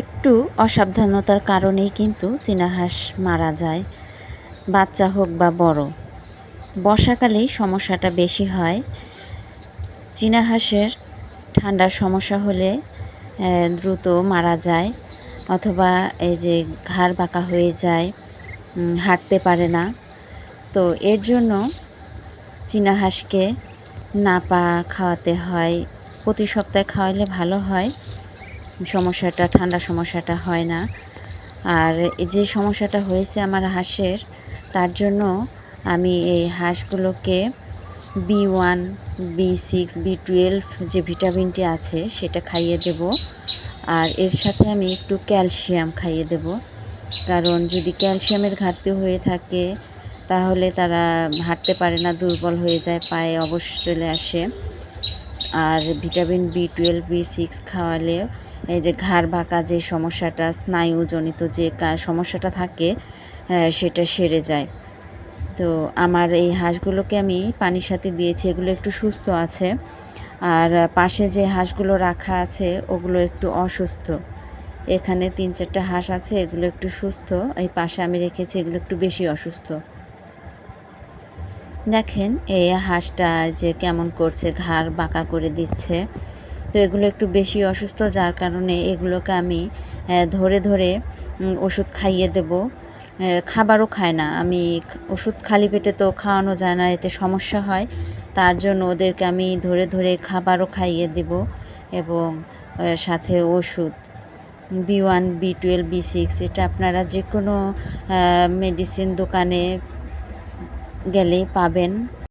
একটু অসাবধানতার কারণেই কিন্তু চীনা হাঁস মারা যায়, বাচ্চা হোক বা বড়। বর্ষাকালেই সমস্যাটা বেশি হয়। চীনা হাঁসের ঠান্ডার সমস্যা হলে দ্রুত মারা যায় অথবা এই যে ঘাড় বাঁকা হয়ে যায় হাঁটতে পারে না। তো এর জন্য চীনা হাঁসকে নাপা খাওয়াতে হয়, প্রতি সপ্তাহে খাওয়ালে ভালো হয়। সমস্যাটা, ঠান্ডা সমস্যাটা হয় না। আর যে সমস্যাটা হয়েছে আমার হাঁসের, তার জন্য আমি এই হাঁসগুলোকে B one, B six, B twelve যে ভিটামিনটি আছে সেটা খাইয়ে দেব। আর এর সাথে আমি একটু ক্যালসিয়াম খাইয়ে দেব। কারণ যদি ক্যালসিয়ামের ঘাটতি হয়ে থাকে, তাহলে তারা হাঁটতে পারে না, দুর্বল হয়ে যায়, পায়ে অবশ চলে আসে। আর vitamin B twelve B six খাওয়ালে এই যে ঘাড় বাঁকা যে সমস্যাটা, স্নায়ুজনিত যে সমস্যাটা থাকে সেটা সেরে যায়। তো আমার এই হাঁসগুলোকে আমি পানির সাথে দিয়েছি, এগুলো একটু সুস্থ আছে। আর পাশে যে হাঁসগুলো রাখা আছে, ওগুলো একটু অসুস্থ। এখানে তিন চারটা হাঁস আছে, এগুলো একটু সুস্থ। এই পাশে আমি রেখেছি, এগুলো একটু বেশি অসুস্থ। দেখেন, এই হাঁসটা যে কেমন করছে, ঘাড় বাঁকা করে দিচ্ছে। তো এগুলো একটু বেশি অসুস্থ, যার কারণে এগুলোকে আমি ধরে ধরে ওষুধ খাইয়ে দেব। খাবারও খায় না। আমি ওষুধ খালি পেটে তো খাওয়ানো যায় না, এতে সমস্যা হয়। তার জন্য ওদেরকে আমি ধরে ধরে খাবারও খাইয়ে দেব এবং সাথে ওষুধ। B one, B twelve, B six, এটা আপনারা যে কোনো মেডিসিন দোকানে গেলেই পাবেন।